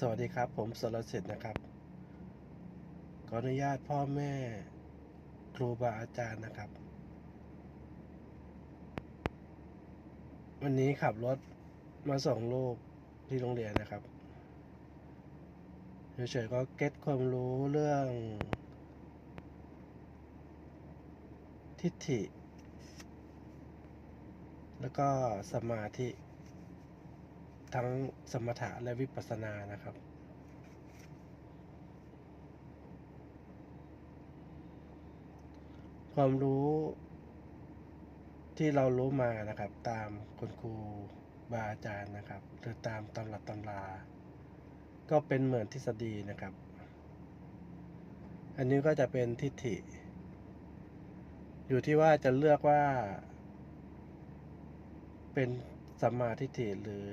สวัสดีครับ ผมสรสิทธิ์นะครับขออนุญาตพ่อแม่ครูบาอาจารย์นะครับ วันนี้ขับรถมาส่งลูกที่โรงเรียนนะครับเฉยๆก็เก็ตความรู้เรื่อง ทิฏฐิ แล้วก็สมาธิ ทั้งสมถะและวิปัสสนานะครับ ความรู้ที่เรารู้มานะครับ ตามคุณครูบาอาจารย์นะครับ หรือตามตำรับตำรา ก็เป็นเหมือนทฤษฎีนะครับ อันนี้ก็จะเป็นทิฏฐิ อยู่ที่ว่าจะเลือกว่า เป็นสัมมาทิฏฐิหรือ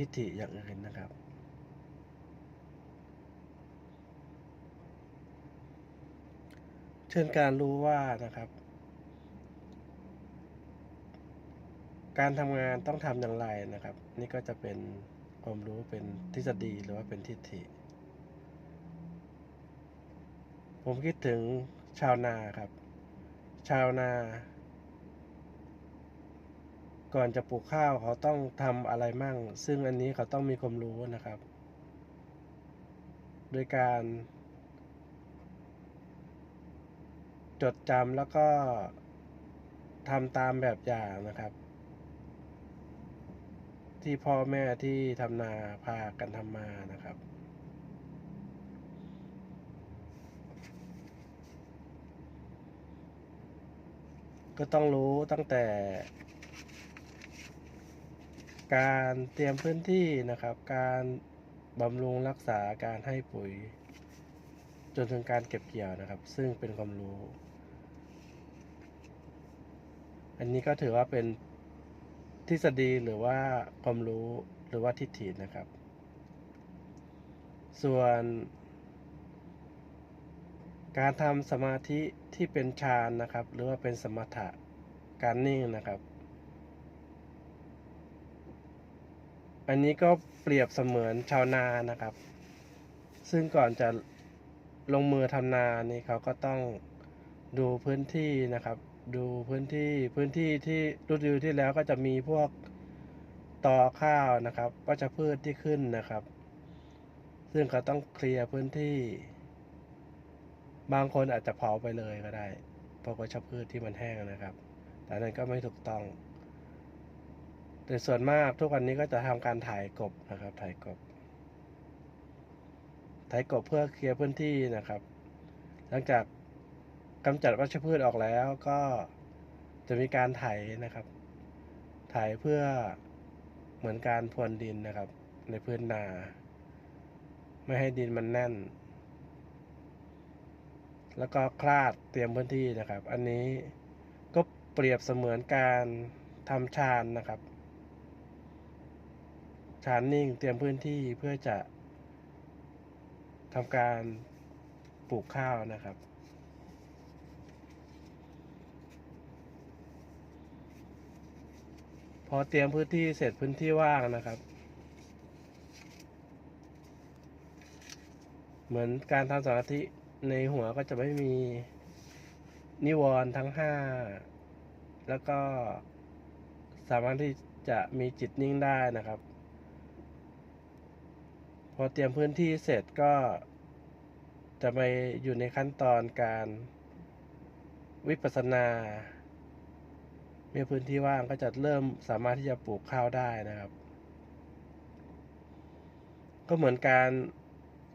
ทิฏฐิอย่างอื่นนะครับ เช่นการรู้ว่านะครับ การทำงานต้องทำอย่างไรนะครับ นี่ก็จะเป็นความรู้เป็นทฤษฎีหรือว่าเป็นทิฏฐิ ผมคิดถึงชาวนาครับ ชาวนา ก่อนจะปลูกข้าวเขาต้องทำอะไรมั่ง ซึ่งอันนี้เขาต้องมีความรู้นะครับ โดยการ จดจำแล้วก็ทำตามแบบอย่างนะครับ ที่พ่อแม่ที่ทำนาพากันทำมานะครับก็ต้องรู้ตั้งแต่ การเตรียมพื้นที่นะครับ การบำรุงรักษาการให้ปุ๋ย จนถึงการเก็บเกี่ยวนะครับ ซึ่งเป็นความรู้ อันนี้ก็ถือว่าเป็นทฤษฎีหรือว่าความรู้หรือว่าทิฏฐินะครับ ส่วนการทำสมาธิที่เป็นฌานนะครับ หรือว่าเป็นสมถะการนิ่งนะครับ อันนี้ก็เปรียบเสมือนชาวนานะครับ ซึ่งก่อนจะลงมือทำนานี่เขาก็ต้องดูพื้นที่นะครับ ดูพื้นที่พื้นที่ที่ฤดูที่แล้วก็จะมีพวกตอข้าวนะครับวัชพืชที่ขึ้นนะครับ ซึ่งเขาต้องเคลียร์พื้นที่ บางคนอาจจะเผาไปเลยก็ได้เพราะวัชพืชที่มันแห้งนะครับ แต่นั้นก็ไม่ถูกต้อง แต่ส่วนมากทุกวันนี้ก็จะทำการถ่ายกบนะครับ ถ่ายกบ ถ่ายกบเพื่อเคลียร์พื้นที่นะครับ หลังจากกำจัดวัชพืชออกแล้วก็จะมีการไถนะครับไถเพื่อเหมือนการพรวนดินนะครับ ในพื้นนา ไม่ให้ดินมันแน่น แล้วก็คลาดเตรียมพื้นที่นะครับ อันนี้ก็เปรียบเสมือนการทำชานนะครับ ชานนิ่งเตรียมพื้นที่เพื่อจะทำการปลูกข้าวนะครับ พอเตรียมพื้นที่เสร็จพื้นที่ว่างนะครับ เหมือนการทำสมาธิในหัวก็จะไม่มีนิวรณ์ทั้งห้าแล้วก็สามารถที่จะมีจิตนิ่งได้นะครับ อเตรียมพื้นที่เสร็จก็จะไปอยู่ในขั้นตอนการวิปัสสนา มีพื้นที่ว่างก็จะเริ่มสามารถที่จะปลูกข้าวได้นะครับ ก็เหมือนการ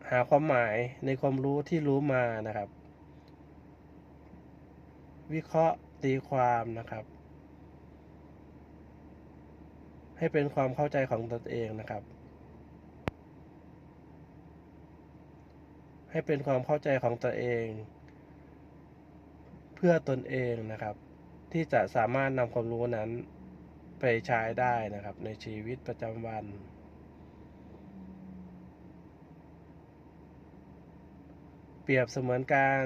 หาความหมายในความรู้ที่รู้มานะครับ วิเคราะห์ตีความนะครับ ให้เป็นความเข้าใจของตนเองนะครับ ให้เป็นความเข้าใจของตัวเอง เพื่อตนเองนะครับ ที่จะสามารถนำความรู้นั้นไปใช้ได้นะครับ ในชีวิตประจำวัน เปรียบเสมือนการ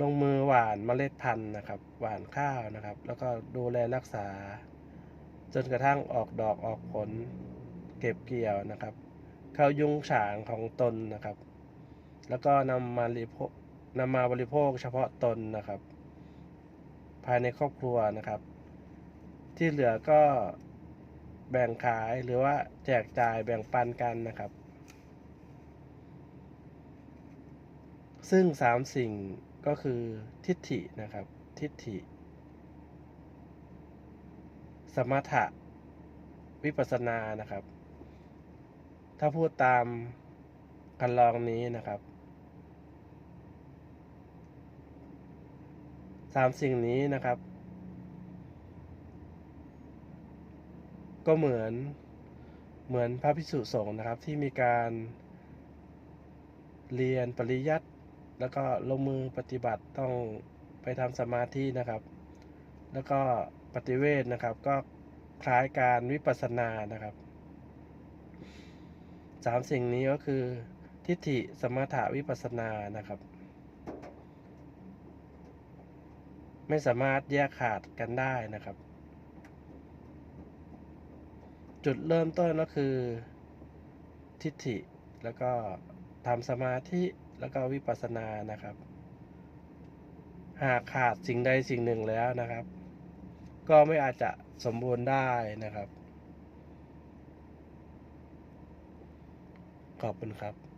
ลงมือหว่านเมล็ดพันธุ์นะครับ หว่านข้าวนะครับ แล้วก็ดูแลรักษา จนกระทั่งออกดอกออกผลเก็บเกี่ยวนะครับ ข้ายุงฉางของตนนะครับ แล้วก็นำมาบริโภคนำมาบริโภคเฉพาะตนนะครับ ภายในครอบครัวนะครับ ที่เหลือก็แบ่งขายหรือว่าแจกจ่ายแบ่งปันกันนะครับ ซึ่งสามสิ่งก็คือทิฏฐินะครับ ทิฏฐิ สมถะวิปัสสนานะครับ ถ้าพูดตามคันลองนี้นะครับสามสิ่งนี้นะครับ ก็เหมือนเหมือนพระภิกษุสงฆ์นะครับ ที่มีการเรียนปริยัติแล้วก็ลงมือปฏิบัติต้องไปทำสมาธินะครับ แล้วก็ปฏิเวทนะครับ ก็คล้ายการวิปัสสนานะครับ สามสิ่งนี้ก็คือทิฏฐิสมถะวิปัสสนานะครับ ไม่สามารถแยกขาดกันได้นะครับ จุดเริ่มต้นก็คือทิฏฐิแล้วก็ทำสมาธิแล้วก็วิปัสสนานะครับ หากขาดสิ่งใดสิ่งหนึ่งแล้วนะครับ ก็ไม่อาจจะสมบูรณ์ได้นะครับ ขอบคุณครับ